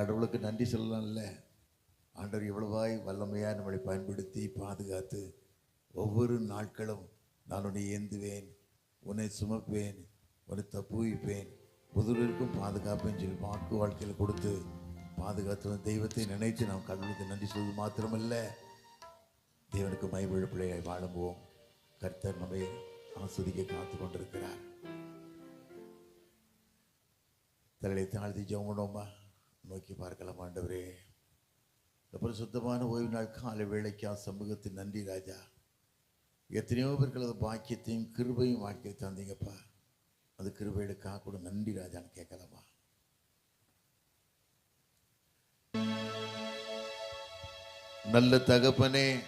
கடவுளுக்கு நன்றி சொல்லலாம்ல. ஆண்டவர் எவ்வளவாய் வல்லமையாக நம்மளை பயன்படுத்தி பாதுகாத்து ஒவ்வொரு நாட்களும் நான் உன்னை ஏந்துவேன் உன்னை சுமப்பேன் உன்னை தப்புவிப்பேன் புதுவருக்கும் பாதுகாப்பேன்னு சொல்லி வாக்கு வாழ்க்கையில் கொடுத்து பாதுகாத்து தெய்வத்தை நினைத்து நாம் கடவுளுக்கு நன்றி சொல்வது மாத்திரமல்ல. தேவனுக்கு மைவிழ பிள்ளையை வாழும்போம் கர்த்தர் நம்மை ஆஸ்வதிக்க காத்து கொண்டிருக்கிறார். தலையை தாழ்த்தி ஜெவனோமா நோக்கி பார்க்கலாம் ஆண்டவரே. அப்புறம் சுத்தமான ஓய்வு நாள் காலை வேலைக்கா சமூகத்தின் நன்றி ராஜா. எத்தனையோ பேர்களது பாக்கியத்தையும் கிருபையும் வாழ்க்கை தந்தீங்கப்பா. அது கிருபைகளுக்காக கூட நன்றி ராஜான்னு கேட்கலாமா? நல்ல தகப்பனே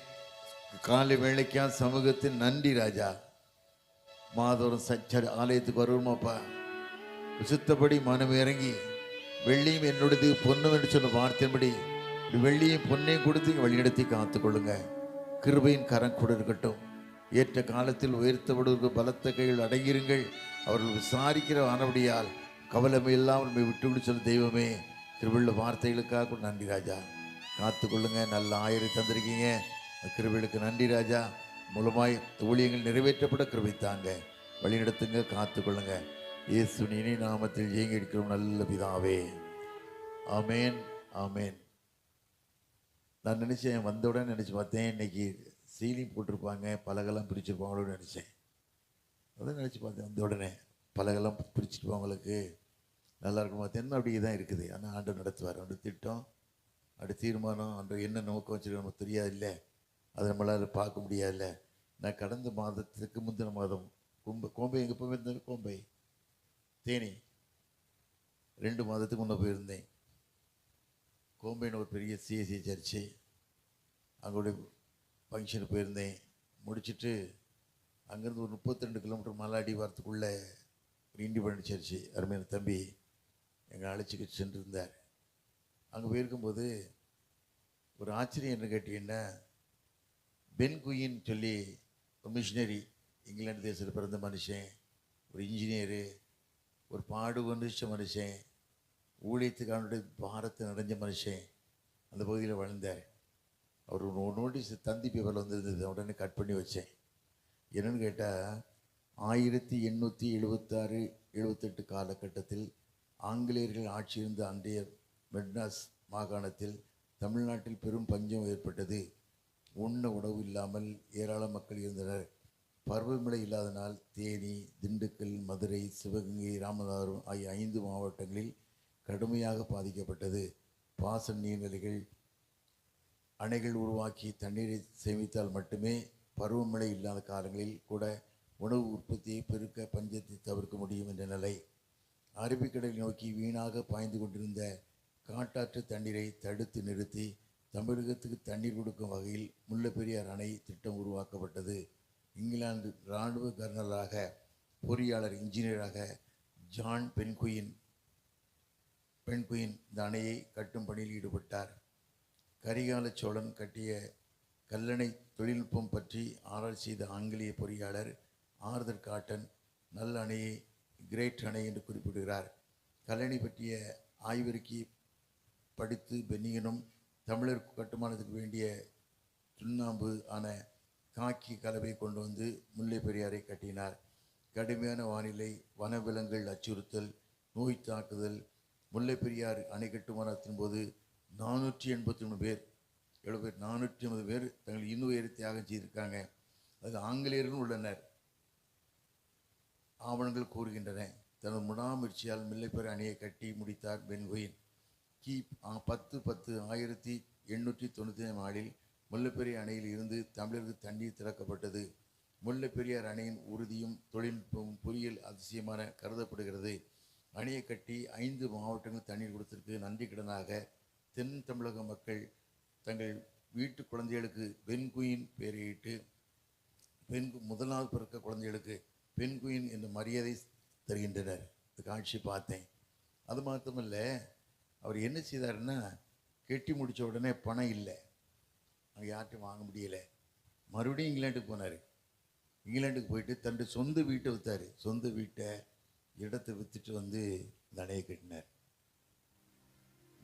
காலை வேலைக்கா சமூகத்தின் நன்றி ராஜா. மாதோறும் சச்சர் ஆலயத்துக்கு வருவோமாப்பா. சுத்தப்படி மனம் இறங்கி வெள்ளியும் என்னுடையது பொண்ணும் என்று சொன்ன வார்த்தையின்படி வெள்ளியும் பொன்னையும் கொடுத்து இங்க வழிநடத்தி காத்துக்கொள்ளுங்க. கிருபையின் கரம் கூட இருக்கட்டும். ஏற்ற காலத்தில் உயர்த்தப்படுவதற்கு பலத்த கையில் அடங்கிருங்கள் அவர்கள் விசாரிக்கிற ஆனபடியால் கவலமே இல்லாமல் நம்மை விட்டு சொல்ல தெய்வமே திருவிழா வார்த்தைகளுக்காக நன்றி ராஜா. காத்துக்கொள்ளுங்க நல்ல ஆயிரம் தந்திருக்கீங்க. அந்த நன்றி ராஜா. மூலமாய் ஊழியங்கள் நிறைவேற்றப்பட கிருபை தாங்க. வழிநடத்துங்க காத்துக்கொள்ளுங்க. இயேசு இனி நாமத்தில் இயங்கி இருக்கிறோம் நல்ல பிதாவே. ஆமேன் ஆமேன். நான் நினச்சேன் வந்த உடனே நினச்சி பார்த்தேன். இன்னைக்கு சீலிங் போட்டிருப்பாங்க. பலகெல்லாம் பிரிச்சிருப்பாங்களோன்னு நினச்சேன். அதான் நினச்சி பார்த்தேன் வந்த உடனே. பலகெல்லாம் பிரிச்சிருப்பாங்களுக்கு நல்லா இருக்கும்? பார்த்தேன் அப்படியே தான் இருக்குது. ஆனால் ஆண்டு நடத்துவார். அந்த திட்டம் அப்படி தீர்மானம் அன்று என்ன நோக்கம் வச்சுருக்க நமக்கு தெரியாது இல்லை. அதை நம்மளால் பார்க்க முடியாதுல்ல நான் கடந்த மாதத்துக்கு முந்தின மாதம் கும்ப கோம்பை எங்கே போயிருந்தேன் கோம்பை. தேனி. ரெண்டு மாதத்துக்கு முன்னே போயிருந்தேன். கோம்பைன்னு ஒரு பெரிய சிஎஸ்சி சர்ச்சு அங்களுடைய ஃபங்க்ஷனுக்கு போயிருந்தேன். முடிச்சுட்டு அங்கேருந்து ஒரு முப்பத்தி ரெண்டு கிலோமீட்டர் மலாடி வரத்துக்குள்ளே ஒரு இண்டிபெண்ட் சர்ச்சு அருமையான தம்பி எங்களை அழைச்சிக்கிட்டு சென்றிருந்தார். அங்கே போயிருக்கும்போது ஒரு ஆச்சரியம் என்ன கேட்டிங்கன்னா பென் குயின் சொல்லி ஒரு மிஷினரி இங்கிலாந்து தேசத்தில் பிறந்த மனுஷன் ஒரு இன்ஜினியரு ஒரு பாடு ஒன்றிச்ச மனுஷன். ஊழியத்துக்கானுடைய பாரத்தை நிறைஞ்ச மனுஷன். அந்த பகுதியில் வளர்ந்தார். அவர் ஒரு நோட்டீஸ் தந்தி பேப்பரில் வந்திருந்தது. உடனே கட் பண்ணி வச்சேன். என்னென்னு கேட்டால் ஆயிரத்தி எண்ணூற்றி எழுபத்தாறு எழுபத்தெட்டு காலகட்டத்தில் ஆங்கிலேயர்கள் ஆட்சி இருந்த அன்றைய மெட்னாஸ் மாகாணத்தில் தமிழ்நாட்டில் பெரும் பஞ்சம் ஏற்பட்டது. உண்ண உணவு இல்லாமல் ஏராள மக்கள் இருந்தனர். பருவமழை இல்லாதனால் தேனி திண்டுக்கல் மதுரை சிவகங்கை ராமநாதபுரம் ஆகிய ஐந்து மாவட்டங்களில் கடுமையாக பாதிக்கப்பட்டது. பாசன நீர்நிலைகள் அணைகள் உருவாக்கி தண்ணீரை சேமித்தால் மட்டுமே பருவமழை இல்லாத காலங்களில் கூட உணவு உற்பத்தியை பெருக்க பஞ்சத்தை தவிர்க்க முடியும் என்ற நிலை. அரபிக்கடலை நோக்கி வீணாக பாய்ந்து கொண்டிருந்த காட்டாற்று தண்ணீரை தடுத்து நிறுத்தி தமிழகத்துக்கு தண்ணீர் கொடுக்கும் வகையில் முல்லைப்பெரியார் அணை திட்டம் உருவாக்கப்பட்டது. இங்கிலாந்து இராணுவ கர்னலாக பொறியாளர் இன்ஜினியராக ஜான் பென்குயின் பென்குயின் இந்த அணையை கட்டும் பணியில் ஈடுபட்டார். கரிகால சோழன் கட்டிய கல்லணை தொழில்நுட்பம் பற்றி ஆராய்ச்சி செய்த ஆங்கிலேய பொறியாளர் ஆர்தர் காட்டன் நல்ல அணையை கிரேட் அணை என்று குறிப்பிடுகிறார். கல்லணை பற்றிய ஆய்வறிக்கை படித்து பென்னியனும் தமிழர் கட்டுமானத்துக்கு வேண்டிய சுண்ணாம்பு ஆன காக்கி கலவை கொண்டு வந்து முல்லை பெரியாரை கட்டினார். கடுமையான வானிலை வனவிலங்குகள் அச்சுறுத்தல் நோய் தாக்குதல் முல்லை பெரியார் அணை கட்டுமானத்தின் போது நானூற்றி எண்பத்தி மூணு பேர் எவ்வளோ பேர் நானூற்றி ஐம்பது பேர் தங்கள் இன்னுயிரை தியாகம் செய்திருக்காங்க. அது ஆங்கிலேயர்களும் உள்ளனர். ஆவணங்கள் கூறுகின்றன. தனது முடாமுயற்சியால் முல்லைப்பெரியார் அணையை கட்டி முடித்தார் பென்குயின். கி பத்து பத்து ஆயிரத்தி எண்ணூற்றி தொண்ணூற்றி ஆண்டில் முல்லைப்பெரிய அணையில் இருந்து தமிழருக்கு தண்ணீர் திறக்கப்பட்டது. முல்லைப்பெரியார் அணையின் உறுதியும் தொழில்நுட்பமும் பொறியியல் அதிசயமான கருதப்படுகிறது. அணையை கட்டி ஐந்து மாவட்டங்கள் தண்ணீர் கொடுத்திருக்கு நன்றி கடனாக தென் தமிழக மக்கள் தங்கள் வீட்டு குழந்தைகளுக்கு பெண்குயின் பெயரிட்டு பெண் முதலாவது பிறக்க குழந்தைகளுக்கு பெண்குயின் என்ற மரியாதை தருகின்றனர். இந்த காட்சி பார்த்தேன். அது மாத்திரமல்ல அவர் என்ன செய்தாருன்னா கெட்டி முடித்த உடனே பணம் இல்லை. அங்கே யார்ட்டும் வாங்க முடியலை. மறுபடியும் இங்கிலாண்டுக்கு போனார். இங்கிலாந்துக்கு போயிட்டு தன்னுடைய சொந்த வீட்டை விற்றாரு சொந்த வீட்டை இடத்தை விற்றுட்டு வந்து இந்த அணையை கட்டினார்.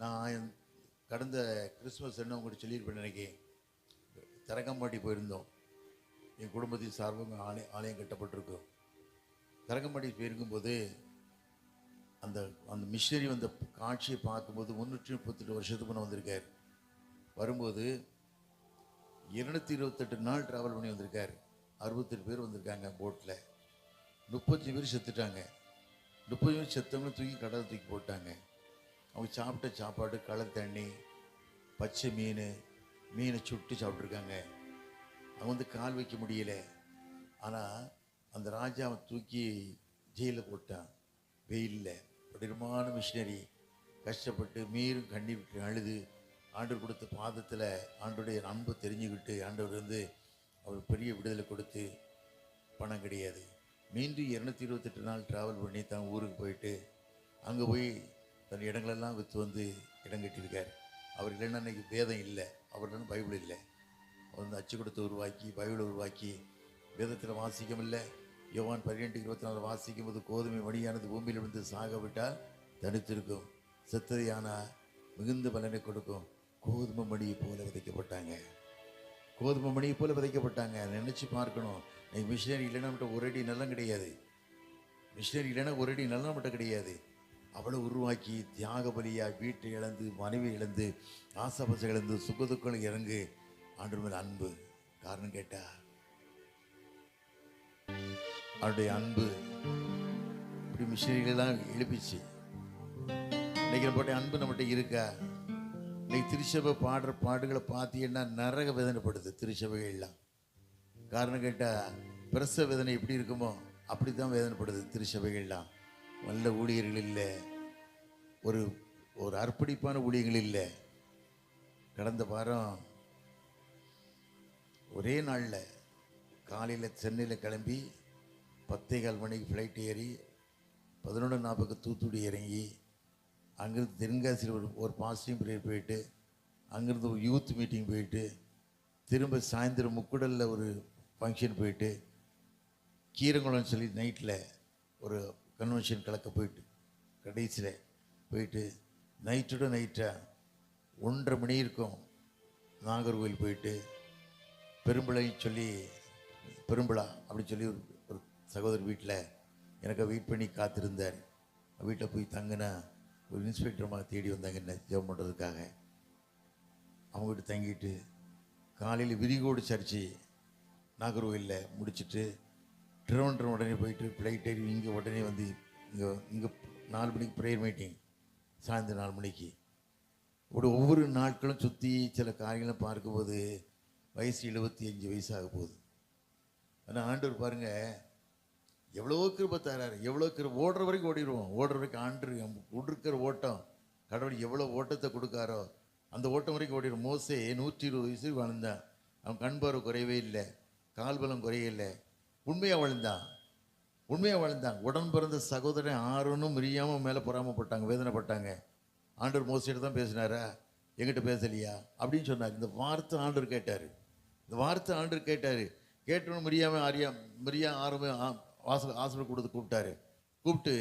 நான் கடந்த கிறிஸ்மஸ் என்ன உங்கள்கிட்ட சொல்லியிருப்பேன் நினைக்கிறேன். தரங்கம்பாடி போயிருந்தோம். என் குடும்பத்தின் சார்பாக ஆலயம் ஆலயம் கட்டப்பட்டிருக்கும். தரங்கம்பாடி போயிருக்கும்போது அந்த அந்த மிஷினரி வந்த காட்சியை பார்க்கும்போது முந்நூற்றி முப்பத்தெட்டு வருஷத்துக்கு முன்னே வந்திருக்கார். வரும்போது இருநூத்தி இருபத்தெட்டு நாள் ட்ராவல் பண்ணி வந்திருக்கார். அறுபத்தெட்டு பேர் வந்திருக்காங்க போட்டில் முப்பத்தஞ்சு பேர் செத்துட்டாங்க. முப்பது பேர் செத்தவங்க தூக்கி கடல் தூக்கி போட்டாங்க. அவங்க சாப்பிட்ட சாப்பாடு களை தண்ணி பச்சை மீன் மீனை சுட்டு சாப்பிட்ருக்காங்க அவங்க வந்து கால் வைக்க முடியல. ஆனால் அந்த ராஜாவை தூக்கி ஜெயிலில் போட்டான். வெயிலில். கடினமான மிஷினரி கஷ்டப்பட்டு மீறும் கண்ணீர் விட்டு அழுது ஆண்டு கொடுத்த பாதத்தில் ஆண்டோடைய அன்பை தெரிஞ்சுக்கிட்டு ஆண்டவர் வந்து அவர் பெரிய விடுதலை கொடுத்து பணம் கிடையாது. மீண்டும் இரநூத்தி இருபத்தெட்டு நாள் ட்ராவல் பண்ணி தான் ஊருக்கு போயிட்டு அங்கே போய் தன் இடங்களெல்லாம் விற்று வந்து இடம் கட்டியிருக்கார். அவர் இல்லைன்னா அன்றைக்கி வேதம் இல்லை. அவர் பைபிள் இல்லை. அவர் வந்து அச்சு கொடுத்து உருவாக்கி பைபிளை உருவாக்கி வேதத்தில் வாசிக்கும் இல்லை. யோவான் பன்னிரெண்டு இருபத்தி நாலு வாசிக்கும் போது கோதுமை மணியானது பூமியில் விழுந்து சாக விட்டால் தனித்திருக்கும். செத்ததையானா மிகுந்த பலனை கொடுக்கும். கோதுமை மணியை போல விதைக்கப்பட்டாங்க. கோதுமை மணியை போல விதைக்கப்பட்டாங்க. நினச்சி பார்க்கணும். இன்னைக்கு மிஷினரி இல்லைன்னா மட்டும் ஒரு அடி நிலம் கிடையாது. மிஷினரி இல்லைன்னா ஒரு அடி நிலம் மட்டும் கிடையாது. அவளை உருவாக்கி தியாக பலியாக வீட்டை இழந்து மனைவி இழந்து ஆசாபாசை இழந்து சுகதுக்களை இறங்கு. ஆண்டு மேல் அன்பு. காரணம் கேட்டா? அவருடைய அன்பு இப்படி மிஷினரிகளெல்லாம் எழுப்பிச்சு. நினைக்கிற போட்ட அன்பு நம்மகிட்ட இருக்கா? இன்னைக்கு திருச்சபை பாடுற பாடுகளை பார்த்தீங்கன்னா நரக வேதனைப்படுது திருச்சபைகள்லாம். காரணம் கேட்டால் பிரச வேதனை எப்படி இருக்குமோ அப்படி தான் வேதனைப்படுது திருச்சபைகள்லாம். நல்ல ஊழியர்கள் இல்லை. ஒரு ஒரு அர்ப்பணிப்பான ஊழியர்கள் இல்லை. கடந்த வாரம் ஒரே நாளில் காலையில் சென்னையில் கிளம்பி பத்தே கால் மணிக்கு ஃப்ளைட் ஏறி பதினொன்று நாற்பதுக்கு தூத்துக்குடி இறங்கி அங்கேருந்து தென்காசியில் ஒரு ஒரு பாசிட்டிவ் பீரியட் போயிட்டு அங்கேருந்து ஒரு யூத் மீட்டிங் போயிட்டு திரும்ப சாயந்தரம் முக்குடலில் ஒரு ஃபங்க்ஷன் போயிட்டு கீரங்குளம் சொல்லி நைட்டில் ஒரு கன்வென்ஷன் கலக்க போயிட்டு கடைசியில் போயிட்டு நைட்டோட நைட்டாக ஒன்றரை மணி இருக்கும் நாகர்கோவில் போயிட்டு பெரும்பிளை சொல்லி பெரும்பிளா அப்படின்னு சொல்லி ஒரு ஒரு சகோதரர் வீட்டில் எனக்கு வெயிட் பண்ணி காத்திருந்தார். வீட்டில் போய் தங்கினேன் ஒரு இன்ஸ்பெக்டர்மா தேடி வந்தாங்க என்ன ஜெபம் பண்ணுறதுக்காக அவங்க தங்கிட்டு காலையில் விரிகோடு சர்ச்சு நாகர்கோவிலில் முடிச்சிட்டு திருவனந்தபுரம் உடனே போயிட்டு ஃப்ளைட் ஏறி இங்கே உடனே வந்து இங்கே இங்கே நாலு மணிக்கு ப்ரேயர் மீட்டிங் சாயந்தரம் நாலு மணிக்கு. ஒரு ஒவ்வொரு நாட்களும் சுற்றி சில காரியங்களை பார்க்கும்போது வயசு எழுபத்தி அஞ்சு வயசாக போகுது ஆனால் ஆண்டவர் பாருங்கள் எவ்வளோ கிருபை தராரு எவ்வளோ கிருப ஓடுற வரைக்கும் ஓடிடுவோம். ஓடுற வரைக்கும் ஆண்டு கொடுக்குற ஓட்டம். கடவுள் எவ்வளோ ஓட்டத்தை கொடுக்காரோ அந்த ஓட்டம் வரைக்கும் ஓடிடும். மோசே நூற்றி இருபது வயசு வாழ்ந்தான். அவன் கண்பார்வை குறையவே இல்லை. கால் பலம் உண்மையாக வாழ்ந்தான்? உண்மையாக வாழ்ந்தான். உடன் பிறந்த சகோதரன் ஆறுனும் மிரியாமல் மேலே பொறாமப்பட்டாங்க வேதனைப்பட்டாங்க. ஆண்டவர் மோசிட்டு தான் பேசினாரா? எங்கிட்ட பேசலையா? அப்படின்னு சொன்னார். இந்த வார்த்தை ஆண்டவர் கேட்டார். இந்த வார்த்தை ஆண்டவர் கேட்டார். கேட்டவனு மிரியாம ஆரியா மிரியா ஆரம்ப வாசல் ஹாஸ்பிட்டல் கொடுத்து கூப்பிட்டாரு. கூப்பிட்டு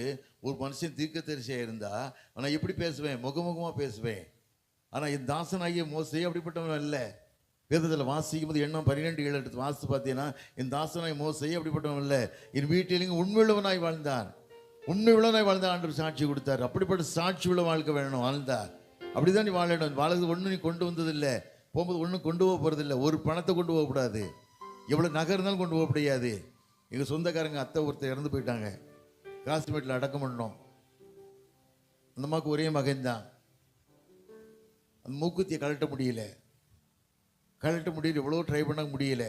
ஒரு மனுஷன் தீர்க்க தரிசையாக இருந்தால் ஆனால் எப்படி பேசுவேன்? முகமுகமாக பேசுவேன். ஆனால் என் தாசனாகிய மோசே அப்படிப்பட்டவன் இல்லை வேதத்தில் வாசிக்கும் போது எண்ணம் பன்னிரெண்டு ஏழு எடுத்து வாசித்து பார்த்தீங்கன்னா என் தாசனாய் மோசை அப்படிப்பட்டவன் இல்லை என் வீட்டிலேயும் உண்மையுள்ளவனாய் வாழ்ந்தான். உண்மை உள்ளவனாய் வாழ்ந்தான் ஆண்டு சாட்சி கொடுத்தார். அப்படிப்பட்ட சாட்சி உள்ள வாழ்க்கை வேணும் வாழ்ந்தார். அப்படிதான் நீ வாழணும். வாழ்க்கை ஒன்றும் நீ கொண்டு வந்ததில்லை. போகும்போது ஒன்றும் கொண்டு போக போகிறதில்ல ஒரு பணத்தை கொண்டு போகக்கூடாது. எவ்வளோ நகை இருந்தாலும் கொண்டு போக முடியாது எங்கள் சொந்தக்காரங்க அத்தை ஒருத்தர் இறந்து போயிட்டாங்க. காசிமேட்டில் அடக்கம் பண்ணோம். அந்த அம்மாவுக்கு ஒரே மகன்தான். அந்த மூக்குத்தியை கழட்ட முடியல. கழட்ட முடியல எவ்வளோ ட்ரை பண்ண முடியல.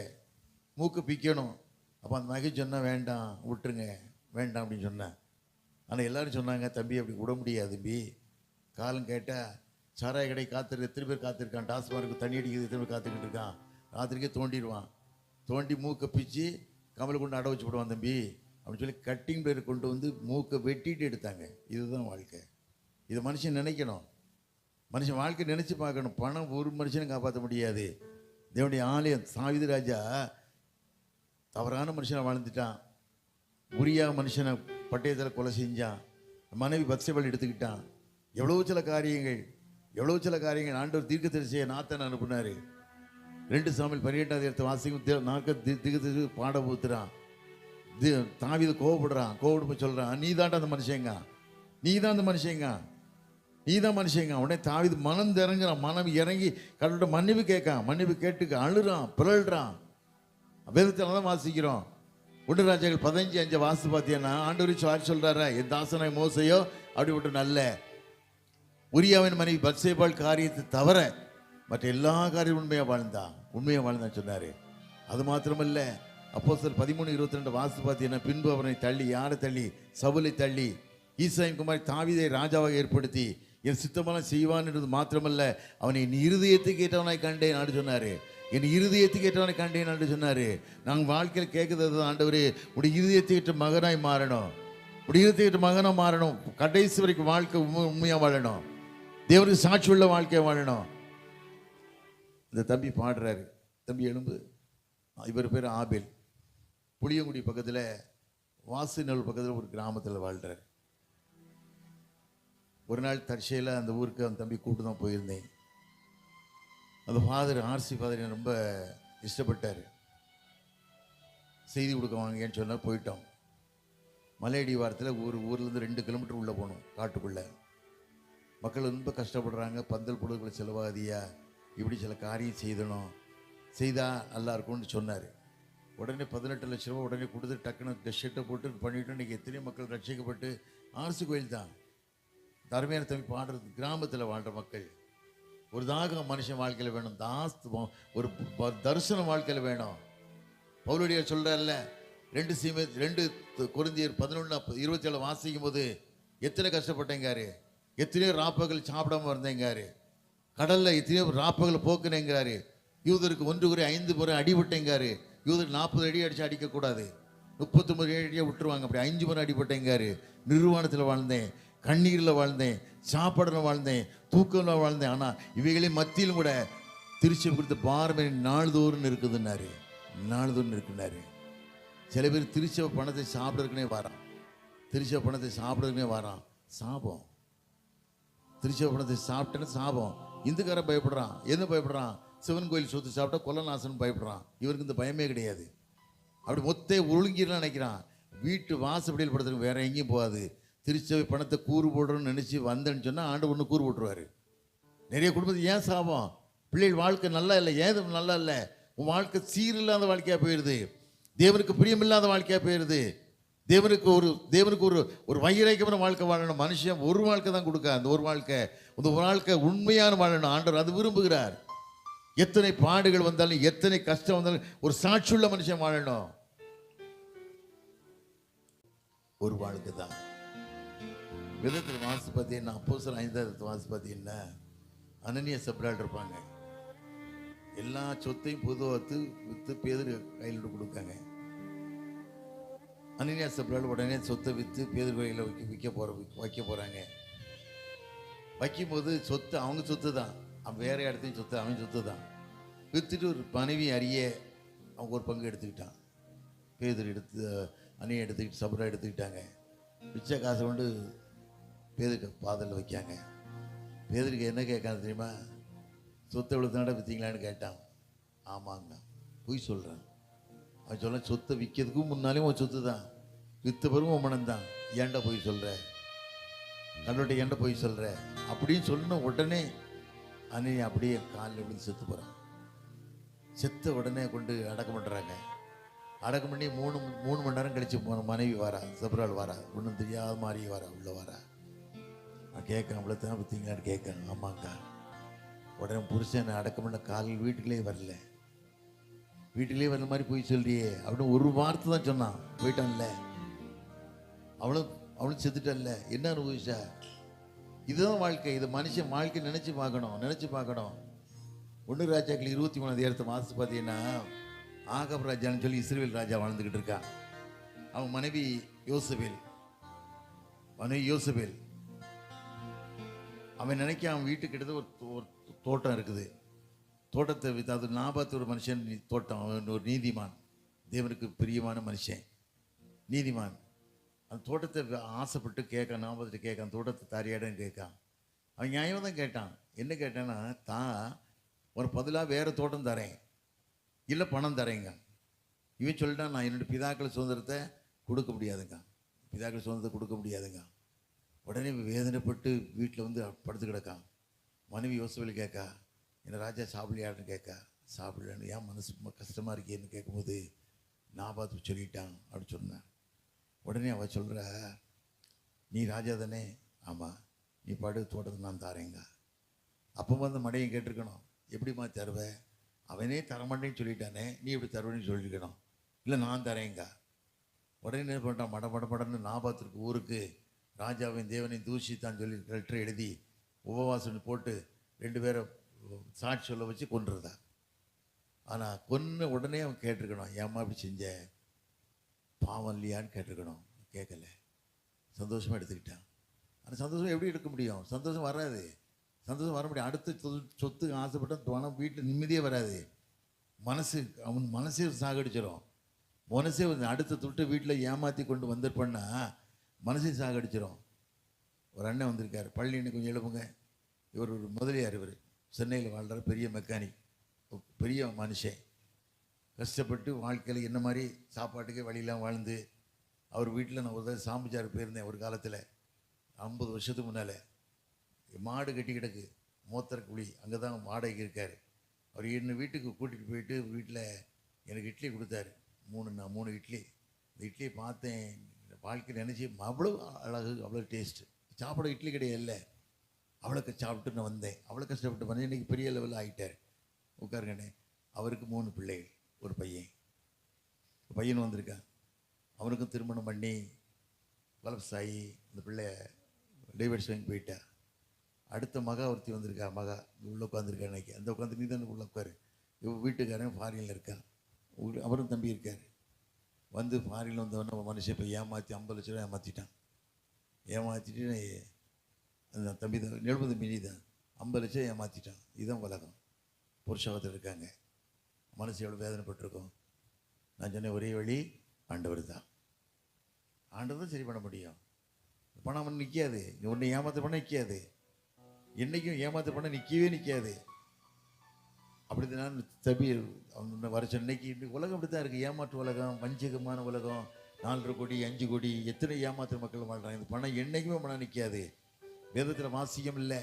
மூக்கு பிக்கணும். அப்போ அந்த மகன் சொன்னால் வேண்டாம் விட்டுருங்க. வேண்டாம் அப்படின்னு சொன்னேன். ஆனால் எல்லோரும் சொன்னாங்க தம்பி அப்படி விட முடியாது தம்பி. காலம் கேட்டால் சாராய கடை காத்திரு எத்தனை பேர் காத்திருக்கான்? டாஸ்மார்க்கு தண்ணி அடிக்கிறது எத்தனை பேர் காத்துக்கிட்டு இருக்கான்? ராத்திரிக்கே தோண்டிடுவான். தோண்டி மூக்கை பிச்சு கமலை கொண்டு அடை வச்சு போடுவான் தம்பி. அப்படின்னு சொல்லி கட்டிங் பிளேயர் கொண்டு வந்து மூக்கை வெட்டிட்டு எடுத்தாங்க. இதுதான் வாழ்க்கை. இதை மனுஷன் நினைக்கணும். மனுஷன் வாழ்க்கை நினச்சி பார்க்கணும். பணம் ஒரு மனுஷனை காப்பாற்ற முடியாது. தேவனுடைய ஆலயம் சாவிதி ராஜா தவறான மனுஷனை வாழ்ந்துட்டான். உரியா மனுஷனை பட்டயத்தில் கொலை செஞ்சான். மனைவி பத்சபல் எடுத்துக்கிட்டான். எவ்வளோ சில காரியங்கள் எவ்வளோ சில காரியங்கள் ஆண்டவர் தீர்க்க தரிசியை நாத்தன் அனுப்புனார். ரெண்டு சாமியில் பன்னிரெண்டாவது இடத்த வாசிக்கும் நாக்க திக்கு திக்கு பாட ஊத்துறான் தி- தாவித கோவப்படுறான் கோவப்பட்டு சொல்கிறான் நீ தான்டா அந்த மனுஷங்க நீ தான் அந்த மனுஷங்க நீ தான் மனுஷங்க உடனே தாவிது மனம் இறங்குறான் மனம் இறங்கி கடவுள்கிட்ட மன்னிப்பு கேட்கான் மன்னிப்பு கேட்டுக்க அழுறான் பிறழ்றான் வேதத்தில் தான் வாசிக்கிறோம். ஒன்று ராஜாக்கள் பதினஞ்சு அஞ்சு வாசி பார்த்தீங்கன்னா ஆண்டவர் சார் சொல்கிறாரா என் தாசனை மோசையோ அப்படி விட்டு நல்ல உரியாவின் மனைவி பத்சேபால் காரியத்தை தவிர மற்ற எல்லா காரியம் உண்மையாக வாழ்ந்தான். உண்மையாக வாழ்ந்தான்னு சொன்னார். அது மாத்திரமல்ல அப்போ சார் பதிமூணு இருபத்தி ரெண்டு வாசி பார்த்தீங்கன்னா பின்பு அவனை தள்ளி யாரை தள்ளி? சவுலை தள்ளி ஈசாயின் குமார் தாவிதை ராஜாவாக ஏற்படுத்தி என் சித்தமெல்லாம் செய்வான் என்பது மாத்திரமல்ல அவனை என் இருதயத்துக்கு ஏற்றவனாய் கண்டேன் ஆண்டு சொன்னார். என் இருதயத்துக்கு ஏற்றவனை கண்டேன் ஆண்டு சொன்னார். நாங்கள் வாழ்க்கையில் கேட்குறது ஆண்டவர் உடைய இருதயத்துக்கு ஏற்ற மகனாய் மாறணும். உடைய இருதயத்துக்கு மகனாக மாறணும். கடைசி வரைக்கும் வாழ்க்கை உண்மை உண்மையாக வாழணும். தேவனுக்கு சாட்சி உள்ள வாழ்க்கையை வாழணும். இந்த தம்பி பாடுறாரு. தம்பி எலும்பு இவர் பேர் ஆபேல். புளியங்குடி பக்கத்தில் வாசுநல் பக்கத்தில் ஒரு கிராமத்தில் வாழ்கிறார் ஒரு நாள் தற்செயலாக அந்த ஊருக்கு அந்த தம்பி கூட்டு தான் போயிருந்தேன். அந்த ஃபாதர் ஆர்சி ஃபாதர் என்னை ரொம்ப இஷ்டப்பட்டார். செய்தி கொடுக்க வாங்கன்னு சொன்னால் போயிட்டோம். மலையடி வாரத்தில் ஒரு ஊர்லேருந்து ரெண்டு கிலோமீட்டர் உள்ளே போகணும் காட்டுக்குள்ளே. மக்கள் ரொம்ப கஷ்டப்படுறாங்க. பந்தல் பொருட்களை செலவாதியா? இப்படி சில காரியம் செய்தணும் செய்தால் நல்லா இருக்கும்னு சொன்னார். உடனே பதினெட்டு லட்ச ரூபா உடனே கொடுத்து டக்குன்னு டெஷர்ட்டை போட்டு பண்ணிவிட்டு இன்றைக்கி எத்தனையோ மக்கள் ரட்சிக்கப்பட்டு ஆர்சி கோயில் தான். தர்மையான தம்பி பாடுறது கிராமத்தில் வாழ்கிற மக்கள். ஒரு தாகம் மனுஷன் வாழ்க்கையில் வேணும் தாஸ்து ஒரு ப- வாழ்க்கையில் வேணும். பவுலுடைய சொல்கிறல்ல ரெண்டு சீமை ரெண்டு குருந்தியர் பதினொன்று இருபத்தி ஏழு வாசிக்கும் போது எத்தனை கஷ்டப்பட்டேங்காரு? எத்தனையோ ராப்பகல் சாப்பிடாம இருந்தேங்காரு. கடலில் எத்தனையோ ராப்பகல் போக்குனேங்கிறாரு. யூதருக்கு ஒன்று குறை ஐந்து முறை அடிபட்டேங்காரு. யூதர் நாற்பது அடி அடித்து அடிக்கக்கூடாது. முப்பத்தொம்பது அடியாக விட்டுருவாங்க. அப்படி அஞ்சு முறை அடிபட்டேங்காரு. நிர்வாணத்தில் வாழ்ந்தேன். கண்ணீரில் வாழ்ந்தேன். சாப்பாடில் வாழ்ந்தேன். தூக்கம்ல வாழ்ந்தேன். ஆனால் இவைகளே மத்தியிலும் கூட திருச்சி குறித்த பாரமே நாள்தோறும் இருக்குதுன்னாரு. நாள்தோறும் இருக்குன்னாரு. சில பேர் திருச்ச பணத்தை சாப்பிட்றதுக்குனே வரான். திருச்ச பணத்தை சாப்பிட்றதுக்குனே வரான். சாபம். திருச்ச பணத்தை சாப்பிட்டேன்னு சாபம். இந்துக்காரன் பயப்படுறான். எது பயப்படுறான்? சிவன் கோயில் சொத்து சாப்பிட்டா கொல்லநாசன் பயப்படுறான். இவருக்கு இந்த பயமே கிடையாது. அப்படி மொத்தே ஒழுங்கிடலாம் நினைக்கிறான். வீட்டு வாசப்படியில் படுத்துருக்கு வேற எங்கேயும் போகாது. திருச்சபை பணத்தை கூறு போடுறோம்னு நினச்சி வந்தேன்னு சொன்னால் ஆண்டு ஒன்று கூறு போட்டுருவாரு. நிறைய குடும்பத்துக்கு ஏன் சாபம்? பிள்ளைகள் வாழ்க்கை நல்லா இல்லை. ஏதும் நல்லா இல்லை? உன் வாழ்க்கை சீரில்லாத வாழ்க்கையாக போயிடுது தேவனுக்கு பிரியமில்லாத வாழ்க்கையாக போயிடுது தேவனுக்கு ஒரு தேவனுக்கு ஒரு ஒரு வைராக்கியமான வாழ்க்கை வாழணும். மனுஷன் ஒரு வாழ்க்கை தான் கொடுக்க அந்த ஒரு வாழ்க்கை அந்த ஒரு வாழ்க்கை உண்மையான வாழணும். ஆண்டவர் அது விரும்புகிறார். எத்தனை பாடுகள் வந்தாலும் எத்தனை கஷ்டம் வந்தாலும் ஒரு சாட்சியுள்ள மனுஷன் வாழணும். ஒரு வாழ்க்கை தான். விதத்தில் வாசி பார்த்தீங்கன்னா அப்போ சார் ஐந்தாவது வாசி பார்த்தீங்கன்னா அனனிய சப்ரால் இருப்பாங்க. எல்லா சொத்தையும் பொதுவாத்து விற்று பேதர் கையில் கொடுக்காங்க. அனினியா சப்ரால் உடனே சொத்தை விற்று பேர் கோயிலில் வைக்க விற்க போகிற வைக்க போகிறாங்க வைக்கும்போது சொத்து அவங்க சொத்து தான். வேறு வேற இடத்தையும் சொத்து அவன் சொத்து தான். விற்றுட்டு ஒரு மனைவி அறிய அவங்க ஒரு பங்கு எடுத்துக்கிட்டான். பேதர் எடுத்து அணியை எடுத்துக்கிட்டு சபரா எடுத்துக்கிட்டாங்க. மிச்ச காசை கொண்டு பேதருக்கு பாதலில் வைக்காங்க. பேதருக்கு என்ன கேட்காது தெரியுமா? சொத்தை இவ்வளோ விற்றீங்களான்னு கேட்டான். ஆமாங்க பொய் சொல்கிறேன் அவன் சொல்ல சொத்தை விற்கிறதுக்கும் முன்னாலேயும் உன் சொத்து தான். வித்த பிறகு உன் மனம் தான். ஏன்டா போய் சொல்கிற கண்ணோட்ட ஏன்டா போய் சொல்கிற அப்படின்னு சொன்ன உடனே அண்ணே அப்படியே காலில் விழுந்து செத்து போகிறான் செத்த உடனே கொண்டு அடக்கம் பண்ணுறாங்க அடக்கம் பண்ணி மூணு மூணு மணி நேரம் கழிச்சு போன மனைவி வரா செப்ரால் வரா. ஒன்றும் தெரியாத மாதிரி வரா உள்ளே வரா. நான் கேட்கேன் அவ்வளோ தான் பார்த்தீங்களான்னு கேட்கேன் ஆமாங்க. உடனே புருஷன் அடக்கம் பண்ண காலில் வீட்டுக்குள்ளே வரல. வீட்டிலே வந்த மாதிரி போய் சொல்றியே. அப்படின்னு ஒரு வார்த்தை தான் சொன்னான். போயிட்டான்ல. அவளும் அவளும் செத்துட்டல்ல என்ன அனுபவிச்சா? இதுதான் வாழ்க்கை. இது மனுஷன் வாழ்க்கை நினைச்சு பார்க்கணும் நினைச்சு பார்க்கணும். ஒன்று ராஜாக்கள் இருபத்தி மூணாவது இடத்த மாதத்து பார்த்தீங்கன்னா ஆகப் ராஜான்னு சொல்லி இஸ்ரேல் ராஜா வாழ்ந்துக்கிட்டு இருக்கான் அவன் மனைவி யோசபேல். மனைவி யோசபேல். அவன் நினைக்க அவன் வீட்டுக்கிட்ட ஒரு தோட்டம் இருக்குது. தோட்டத்தை வித்து அது நாபத்து ஒரு மனுஷன் நீ- தோட்டம் அவன் ஒரு நீதிமான். தேவனுக்கு பிரியமான மனுஷன். நீதிமான். அந்த தோட்டத்தை ஆசைப்பட்டு கேட்கான் நாபத்துட்டு கேட்கான் தோட்டத்தை தாரியாடன்னு கேட்கான். அவன் நியாயம் தான் கேட்டான். என்ன கேட்டான்னா தான் ஒரு பதிலாக வேறு தோட்டம் தரேன். இல்லை பணம் தரேங்க. இவன் சொல்லிட்டான் நான் என்னோட பிதாக்கள் சுதந்திரத்தை கொடுக்க முடியாதுங்க. பிதாக்கள் சுதந்திரத்தை கொடுக்க முடியாதுங்க. உடனே வேதனைப்பட்டு வீட்டில் வந்து படுத்து கிடக்கான். மனைவி யோசனை கேட்கா என்ன ராஜா சாப்பிடலையான்னு கேட்க சாப்பிடலன்னு ஏன் மனசு ரொம்ப கஷ்டமாக இருக்கேன்னு கேட்கும்போது நான் பார்த்து சொல்லிட்டான் அப்படின்னு சொன்னேன். உடனே அவள் சொல்கிற நீ ராஜா தானே? ஆமாம் நீ படு தோட்டத்தை நான் தாரேங்க. அப்போ வந்து மடையும் கேட்டிருக்கணும். எப்படிம்மா தருவ? அவனே தரமாட்டேன்னு சொல்லிட்டானே நீ எப்படி தருவேன்னு சொல்லியிருக்கணும் இல்லை நான் தரேங்க. உடனே என்ன பண்ணிட்டான் மட மட மடன்னு நாபாத்திற்கு ஊருக்கு ராஜாவின் தேவனையும் தூஷித்தான் சொல்லி லெட்டர் எழுதி உபவாசம் போட்டு ரெண்டு பேரை சாட்சி சொல்ல வச்சு கொன்றுறதா ஆனால் கொன்று உடனே அவன் கேட்டிருக்கணும் ஏம்மா இப்படி செஞ்ச? பாவம் இல்லையான்னு கேட்டிருக்கணும். கேட்கல. சந்தோஷமாக எடுத்துக்கிட்டான். ஆனால் சந்தோஷம் எப்படி எடுக்க முடியும்? சந்தோஷம் வராது. சந்தோஷம் வர முடியும். அடுத்த சொத்து சொத்துக்கு ஆசைப்பட்ட பணம் வீட்டில் நிம்மதியே வராது. மனசு அவன் மனசே சாகடிச்சிடும் மனசே வந்து அடுத்த துட்டு வீட்டில் ஏமாற்றி கொண்டு வந்திருப்பேன்னா மனசே சாகடிச்சிடும் ஒரு அண்ணன் வந்திருக்கார். பள்ளின்னு கொஞ்சம் எழுப்புங்க. இவர் ஒரு முதலியார் இவர். சென்னையில் வாழ்கிற பெரிய மெக்கானிக் பெரிய மனுஷன். கஷ்டப்பட்டு வாழ்க்கையில் என்ன மாதிரி சாப்பாட்டுக்கே வழியெல்லாம் வாழ்ந்து அவர் வீட்டில் நான் ஒரு தடவை சாமிச்சார் போயிருந்தேன் ஒரு காலத்தில். ஐம்பது வருஷத்துக்கு முன்னால். மாடு கட்டி கிடக்கு. மூத்தர குழி. அங்கே தான் வாடகைக்கு இருக்கார். அவர் என்ன வீட்டுக்கு கூட்டிகிட்டு போயிட்டு வீட்டில் எனக்கு இட்லி கொடுத்தாரு. மூணு நான் மூணு இட்லி. இந்த இட்லியை பார்த்தேன். வாழ்க்கையில் நினச்சி அவ்வளோ அழகு அவ்வளோ டேஸ்ட்டு சாப்பிட இட்லி கிடையாது இல்லை அவளுக்கு சாப்பிட்டு நான் வந்தேன். அவளுக்கு கஷ்டப்பட்டு வந்தேன். இன்றைக்கி பெரிய லெவலில் ஆகிட்டார் உட்காருங்கண்ணே. அவருக்கு மூணு பிள்ளைகள் ஒரு பையன். பையன் வந்திருக்கான் அவனுக்கும் திருமணம் பண்ணி வளர்ச்சி ஆகி அந்த பிள்ளைய டைவர்ஸ் வாங்கி போயிட்டா. அடுத்த மகா ஒருத்தி வந்திருக்கா மகா. உள்ளே உட்காந்துருக்கா இன்னைக்கு. அந்த உட்காந்து நீ தானே உள்ளே உட்காரு. இவன் வீட்டுக்காரன் ஃபாரினில் இருக்கான் அவரும் தம்பி இருக்கார். வந்து ஃபாரினில் வந்தவொடனே மனுஷன் இப்போ ஏமாற்றி ஐம்பது லட்ச ரூபா ஏமாற்றிட்டான் ஏமாற்றிட்டு அந்த தம்பி தான் எழுபது மில்லி தான் ஐம்பது லட்சம் ஏமாற்றிட்டான் இதுதான் உலகம். புருஷகத்தில் இருக்காங்க. மனசு எவ்வளோ வேதனைப்பட்டிருக்கும்? நான் சொன்ன ஒரே வழி ஆண்டவர் தான் ஆண்டவர் தான் சரி பண்ண முடியும். பணம் அவன் நிற்காது ஒன்று ஏமாத்த பண்ண நிற்காது என்றைக்கும் ஏமாத்த பண்ண நிற்கவே நிற்காது அப்படி நான் தம்பி அவன் வர சொன்னைக்கு இன்னைக்கு உலகம் அப்படி தான் இருக்குது ஏமாற்று உலகம் வஞ்சகமான உலகம். நாலரை கோடி அஞ்சு கோடி எத்தனை ஏமாத்துற மக்கள் வாழ்கிறாங்க இந்த பணம் என்றைக்குமே பணம் நிற்காது வேதத்தில் வாசியம் இல்லை.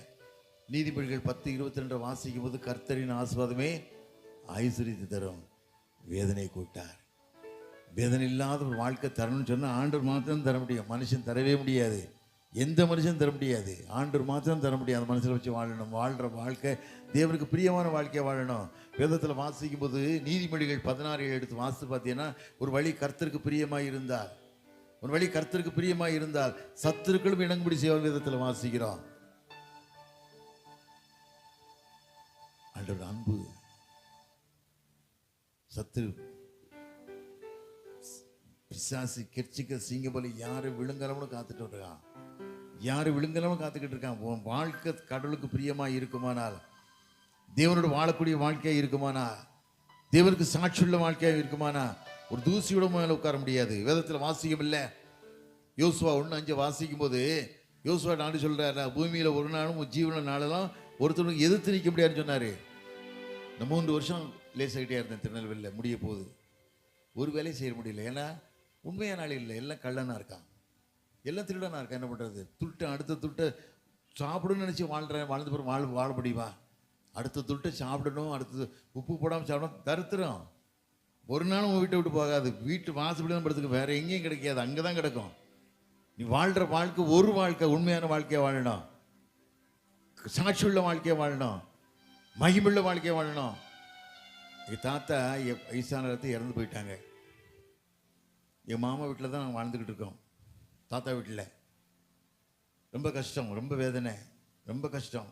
நீதிபதிகள் பத்து இருபத்தி ரெண்டு வாசிக்கும் போது கர்த்தரின் ஆசீர்வாதமே ஐஸ்வர்யத்தை தரும். வேதனை கூட்டார் வேதனை இல்லாத ஒரு வாழ்க்கை தரணும்னு சொன்னால் ஆண்டவர் மாத்திரம் தர முடியும். மனுஷன் தரவே முடியாது. எந்த மனுஷன் தர முடியாது. ஆண்டவர் மாத்திரம் தர முடியாது மனுஷனை வச்சு வாழணும். வாழ்கிற வாழ்க்கை தேவனுக்கு பிரியமான வாழ்க்கையை வாழணும். வேதத்தில் வாசிக்கும் போது நீதிமொழிகள் பதினாறு எடுத்து வாசித்து பார்த்தீங்கன்னா ஒரு வழி கர்த்தருக்கு பிரியமாக இருந்தால் ஒரு வழி கர்த்தருக்கு பிரியமாக இருந்தால் சத்துருக்களும் இணங்குபடி செய்வார் விதத்தில் வாசிக்கிறோம். ஆண்டவர் அன்பு சத்துரு பிசாசு கெர்ச்சிக்க சிங்க போல யாரு விழுங்கலம்னு காத்துட்டு இருக்கான் யாரு விழுங்கலம்னு காத்துக்கிட்டு இருக்கான் உன் வாழ்க்கை கடவுளுக்கு பிரியமா இருக்குமானால் தேவனோட வாழக்கூடிய வாழ்க்கையா இருக்குமானா தேவனுக்கு சாட்சியுள்ள வாழ்க்கையா இருக்குமானா ஒரு தூசியோட மேல உட்கார முடியாது. வேதத்துல வாசிக்கும் இல்ல யோசுவா ஒன்று அஞ்சு வாசிக்கும் போது யோசுவா நாடு சொல்றாரு? பூமியில ஒரு நாளும் ஜீவன நாளெல்லாம் ஒருத்தனுக்கு எதிர்த்து நிற்க முடியாதுன்னு சொன்னாரு. இந்த மூன்று வருஷம் லேசாகிட்டே இருந்தேன் திருநெல்வேலியில். முடிய போகுது. ஒரு வேலையும் செய்ய முடியல. ஏன்னா உண்மையான ஆள் இல்லை. எல்லாம் கள்ளனாக இருக்கான். எல்லாம் திருடனாக இருக்கான். என்ன பண்ணுறது துட்டை அடுத்த துட்டை சாப்பிடணும்னு நினச்சி வாழ்கிறேன் வாழ்ந்த பிறகு வாழ வாழ முடியுமா அடுத்த துட்டை சாப்பிடணும். அடுத்தது உப்பு போடாமல் சாப்பிடணும். தருத்துறோம் ஒரு நாளும் உங்கள் வீட்டை விட்டு போகாது. வீட்டு வாசப்படி தான் படுத்துக்க. வேற எங்கேயும் கிடைக்காது. அங்கே தான் கிடக்கும். நீ வாழ்கிற வாழ்க்கை ஒரு வாழ்க்கை உண்மையான வாழ்க்கையை வாழணும். சாட்சியுள்ள வாழ்க்கையை வாழணும். மகிமுள்ள வாழ்க்கையை வாழணும். எங்கள் தாத்தா எப் வயசான இடத்துல இறந்து போயிட்டாங்க. என் மாமா வீட்டில் தான் நாங்கள் வாழ்ந்துக்கிட்டு இருக்கோம். தாத்தா வீட்டில். ரொம்ப கஷ்டம் ரொம்ப வேதனை ரொம்ப கஷ்டம்.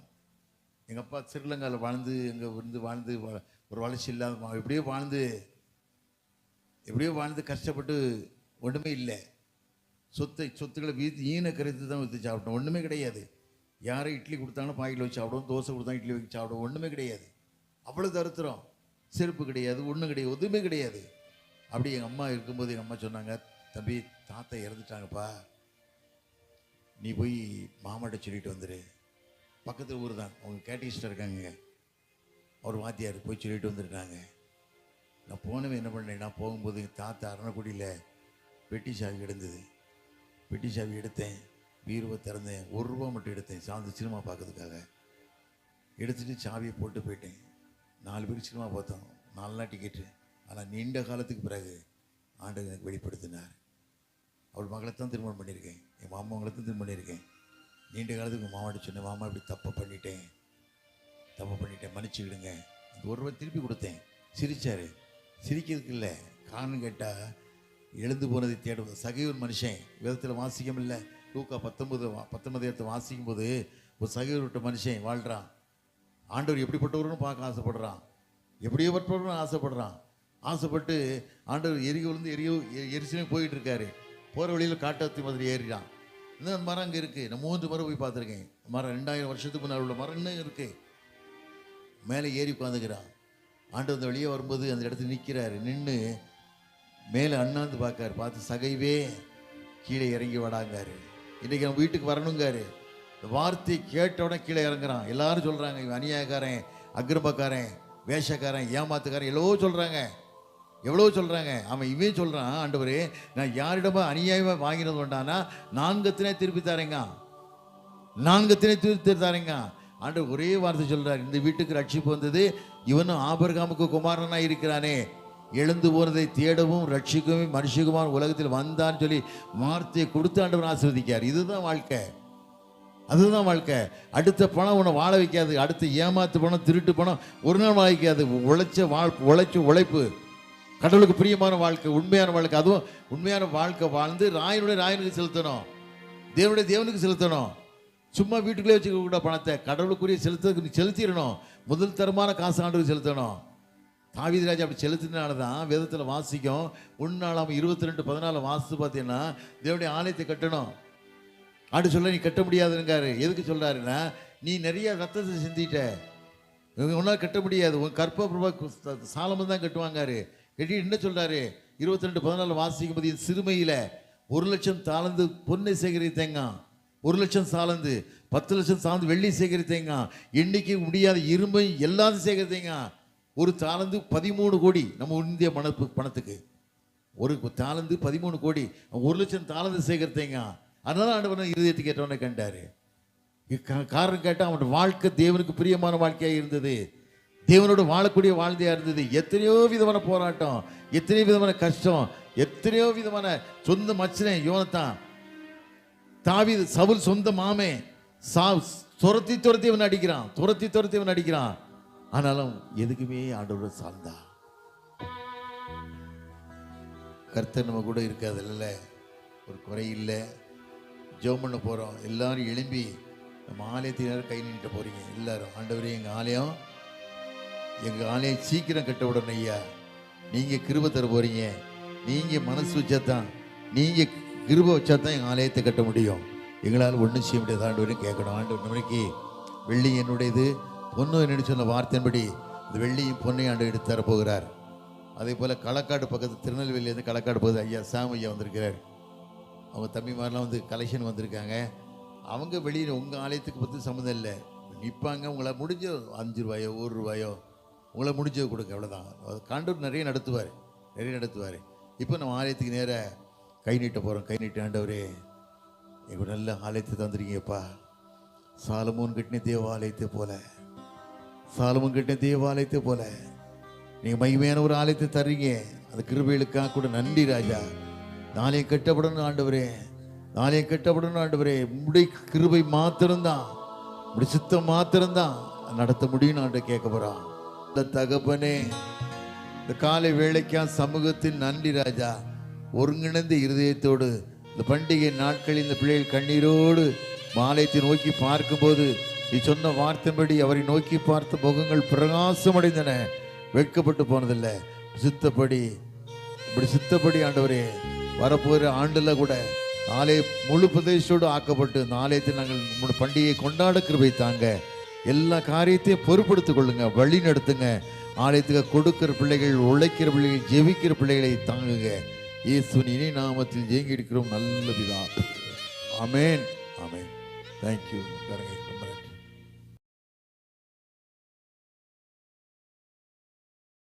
எங்கள் அப்பா ஸ்ரீலங்காவில் வாழ்ந்து எங்கே இருந்து வாழ்ந்து ஒரு வளர்ச்சி இல்லாத இப்படியே வாழ்ந்து எப்படியோ வாழ்ந்து கஷ்டப்பட்டு ஒன்றுமே இல்லை. சொத்தை சொத்துக்களை வீத்து ஈன கரைத்து தான் விற்று சாப்பிட்டோம். ஒன்றுமே கிடையாது. யாரும் இட்லி கொடுத்தாலும் பாயில் வச்சு சாப்பிடுவோம். தோசை கொடுத்தா இட்லி வச்சு சாப்பிடுவோம். ஒன்றுமே கிடையாது. அவ்வளோ தருத்திரம். செருப்பு கிடையாது ஒன்றும் கிடையாது எதுவுமே கிடையாது. அப்படி எங்கள் அம்மா இருக்கும்போது எங்கள் அம்மா சொன்னாங்க தம்பி தாத்தா இறந்துட்டாங்கப்பா. நீ போய் மாமாட்ட சொல்லிட்டு வந்துடு பக்கத்து ஊர் தான். அவங்க கேட்டகிஸ்டாக இருக்காங்க. அவர் வாத்தியார் போய் சொல்லிட்டு வந்துருக்காங்க. நான் போனவன் என்ன பண்ணேன்? நான் போகும்போது தாத்தா அரணக்குடியில் பெட்டி சாவி கிடந்தது. பெட்டி சாவி எடுத்தேன். பீருவை திறந்தேன். ஒரு ரூபா மட்டும் எடுத்தேன். சார்ந்து சினிமா பார்க்கறதுக்காக. எடுத்துகிட்டு சாவியை போட்டு போயிட்டேன். நாலு பேர் சினிமா பார்த்தோம். நாலு நாள் டிக்கெட்டு ஆனால் நீண்ட காலத்துக்கு பிறகு ஆண்டு எனக்கு வெளிப்படுத்தினார். அவள் மகளை தான் திருமணம் பண்ணியிருக்கேன். என் மாமா மகளை தான் திருமணம் பண்ணியிருக்கேன். நீண்ட காலத்துக்கு மாமாட்ட சொன்னேன் மாமா இப்படி தப்பை பண்ணிட்டேன். தப்பை பண்ணிட்டேன். மன்னிச்சுக்கிடுங்க. அந்த ஒரு ரூபாய் திருப்பி கொடுத்தேன். சிரிச்சாரு. சிரிக்கிறதுக்கு இல்லை காரணம் கேட்டால் எழுந்து போனதை தேடுவது. சகையூர் மனுஷன். விதத்தில் வாசிக்கம் இல்லை லூக்கா பத்தொன்பது பத்தொன்பது இடத்தை வாசிக்கும் போது ஒரு சகையூர் விட்ட மனுஷன் வாழ்கிறான் ஆண்டவர் எப்படிப்பட்டவர்னு பார்க்க ஆசைப்படுறான். எப்படியப்பட்டவர்னு ஆசைப்படுறான். ஆசைப்பட்டு ஆண்டவர் எரிக விழுந்து எரிய எரிசனே போயிட்டு இருக்காரு போகிற வழியில் காட்டத்தி மாதிரி ஏறிடான் இன்னும் அந்த மரம் அங்கே இருக்குது நான் மூன்று மரம் போய் பார்த்துருக்கேன். மரம் ரெண்டாயிரம் வருஷத்துக்கு முன்னால் உள்ள மரம் இன்னும் இருக்குது மேலே ஏறி உட்காந்துக்கிறான் ஆண்டு அந்த வெளியே வரும்போது அந்த இடத்துல நிற்கிறாரு நின்று மேலே அண்ணாந்து பார்க்காரு. பார்த்து சகைவே கீழே இறங்கி வடாங்காரு. இன்றைக்கி நம்ம வீட்டுக்கு வரணுங்காரு. இந்த வார்த்தை கேட்டவுடனே கீழே இறங்குறான். எல்லாரும் சொல்கிறாங்க இவன் அநியாயக்காரன் அக்ரமக்காரன் வேஷக்காரன் ஏமாத்துக்காரன். எவ்வளோ சொல்கிறாங்க எவ்வளோ சொல்கிறாங்க அவன் இவன் சொல்கிறான் ஆண்டவர் நான் யாரிடமா அநியாயமாக வாங்கினது உண்டானா நான்கத்தினே திருப்பி தரேங்க. நான்கத்தினே திருப்பி தரேங்க. ஆண்டவர் ஒரே வார்த்தை சொல்கிறார் இந்த வீட்டுக்கு ரட்சிப்பு வந்தது. இவனும் ஆபர்காமுக்கு குமாரனா இருக்கிறானே. எழுந்து போனதை தேடவும் ரட்சிக்கவும் மனுஷகுமார் உலகத்தில் வந்தான்னு சொல்லி வார்த்தையை கொடுத்து ஆண்டவர் ஆசீர்வதிக்கார் இதுதான் வாழ்க்கை. அதுதான் வாழ்க்கை. அடுத்த பணம் உன்னை வாழ வைக்காது. அடுத்த ஏமாத்து பணம் திருட்டு பணம் ஒரு நாள் வாழ வைக்காது. உழைச்ச வாழ் உழைச்ச உழைப்பு. கடவுளுக்கு பிரியமான வாழ்க்கை உண்மையான வாழ்க்கை. அதுவும் உண்மையான வாழ்க்கை வாழ்ந்து ராயனுடைய ராயனுக்கு செலுத்தணும். தேவனுடைய தேவனுக்கு செலுத்தணும். சும்மா வீட்டுக்குள்ளே வச்சுக்க கூட பணத்தை. கடவுளுக்குரிய செலுத்துறதுக்கு நீ செலுத்திடணும். முதல் தரமான காசு ஆண்டுக்கு செலுத்தணும். தாவிதராஜ் அப்படி செலுத்தினால தான் வேதத்தில் வாசிக்கும். ஒன்னாலாம் இருபத்தி ரெண்டு பதினாலு வாசித்து பார்த்தீங்கன்னா தேவனுடைய ஆலயத்தை கட்டணும். ஆண்டு சொல்ல நீ கட்ட முடியாதுங்காரு எதுக்கு சொல்கிறாருன்னா நீ நிறைய ரத்தத்தை சிந்திட்ட. இவங்க ஒன்றால் கட்ட முடியாது. உன் கற்ப பிரபா சாலமன் தான் கட்டுவாங்காரு. கட்டி என்ன சொல்கிறாரு இருபத்தி ரெண்டு பதினாலு வாசிக்கும் போது என் ஒரு லட்சம் தாழ்ந்து பொன்னை சேகரித்தேங்க ஒரு லட்சம் சாலந்து பத்து லட்சம் சார்ந்து வெள்ளி சேகரித்தேங்க. எண்ணிக்கை முடியாத இரும்பை எல்லாத்தையும் சேகரித்தேங்க. ஒரு தாளந்து பதிமூணு கோடி நம்ம இந்திய பணப்பு பணத்துக்கு. ஒரு தாளந்து பதிமூணு கோடி ஒரு லட்சம் தாளந்து சேகரித்தேங்க. அதனால ஆண்டவன் இருதயத்துக்கு கேட்டவனை கண்டாரு. கா- காரணம் கேட்டால் அவனோட வாழ்க்கை தேவனுக்கு பிரியமான வாழ்க்கையாக இருந்தது. தேவனோடு வாழக்கூடிய வாழ்ந்தையாக இருந்தது. எத்தனையோ விதமான போராட்டம் எத்தனையோ விதமான கஷ்டம் எத்தனையோ விதமான சொந்த மச்சனை யோனத்தான் தாவி சவுல் சொந்த மாமே சா துரத்தி துரத்தி இவன் அடிக்கிறான் துரத்தி துரத்தி இவன் அடிக்கிறான். ஆனாலும் எதுக்குமே ஆண்டவர் சார்ந்தா? கர்த்தர் நம்ம கூட இருக்காதுல்ல ஒரு குறை இல்லை. ஜெபம் பண்ண போகிறோம் எல்லாரும் எழும்பி நம்ம ஆலயத்தினர் கை நீட்ட போகிறீங்க எல்லாரும். ஆண்டவரே எங்கள் ஆலயம் எங்கள் ஆலயம் சீக்கிரம் கட்ட உடனே ஐயா. நீங்கள் கிருப தர போகிறீங்க நீங்கள் மனசு வச்சாதான் நீங்கள் கிருப வச்சா தான் எங்கள் ஆலயத்தை கட்ட முடியும். எங்களால் ஒன்றும் செய்ய முடியாது. ஆண்டவரையும் கேட்கணும். ஆண்டவர் நம்மளுக்கு வெள்ளி என்னுடையது பொண்ணு என்னுடைய சொன்ன வார்த்தையின்படி இந்த வெள்ளியும் பொண்ணையும் ஆண்டு எடுத்து தரப்போகிறார் அதே போல் களக்காடு பக்கத்து திருநெல்வேலியிலேருந்து களக்காடு போகுது ஐயா சாம் ஐயா வந்திருக்கிறார். அவங்க தம்பிமாரெலாம் வந்து கலெக்ஷன் வந்திருக்காங்க. அவங்க வெளியில் உங்கள் ஆலயத்துக்கு பற்றி சம்மந்தம் இல்லை. நிற்பாங்க உங்களை முடிஞ்ச அஞ்சு ரூபாயோ ஒரு ரூபாயோ உங்களை முடிஞ்சது கொடுங்க அவ்வளோதான் காண்டூர் காண்டவர் நிறைய நடத்துவார். நிறைய நடத்துவார். இப்போ நம்ம ஆலயத்துக்கு நேராக கை நீட்ட போகிறோம் கை நீட்ட ஆண்டவரே. எங்க நல்ல ஆலயத்தை தந்துருக்கீங்கப்பா. சாலமோன் கட்டின தேவாலயத்தை போல. சாலமோன் கட்டின தேவாலயத்தை போல. நீங்கள் மகிமையான ஒரு ஆலயத்தை தர்றீங்க. அந்த கிருபைகளுக்காக கூட நன்றி ராஜா. நாளையை கட்டப்படணும் ஆண்டவரே. நாளையை கட்டப்படணும் ஆண்டவரே. முடி கிருபை மாத்திரம்தான். முடி சித்தம் மாத்திரம்தான். நடத்த முடியும்னு ஆண்டு கேட்க போகிறான் இந்த தகப்பனே இந்த காலை வேலைக்கா சமூகத்தின் நன்றி ராஜா. ஒருங்கிணைந்த இருதயத்தோடு இந்த பண்டிகை நாட்களில் இந்த பிள்ளைகள் கண்ணீரோடு மாலயத்தை நோக்கி பார்க்கும்போது நீ சொன்ன வார்த்தைப்படி அவரை நோக்கி பார்த்த முகங்கள் பிரகாசமடைந்தன. வெட்கப்பட்டு போனதில்லை. சித்தப்படி இப்படி சித்தப்படி ஆண்டவரே வரப்போகிற ஆண்டில் கூட நாளை முழு பிரதேசோடு ஆக்கப்பட்டு இந்த ஆலயத்தை நாங்கள் உங்களுடைய பண்டிகையை கொண்டாட கிருபை தாங்க. எல்லா காரியத்தையும் பொறுப்படுத்திக் கொள்ளுங்க வழி நடத்துங்க ஆலயத்துக்கு கொடுக்கிற பிள்ளைகள் உழைக்கிற பிள்ளைகள் ஜெபிக்கிற பிள்ளைகளை தாங்குங்க. இயேசுவின் இனி நாமத்தில் ஜெயங்கி இருக்கிறோம். நல்ல பிதா. அமேன் அமேன் தேங்க்யூ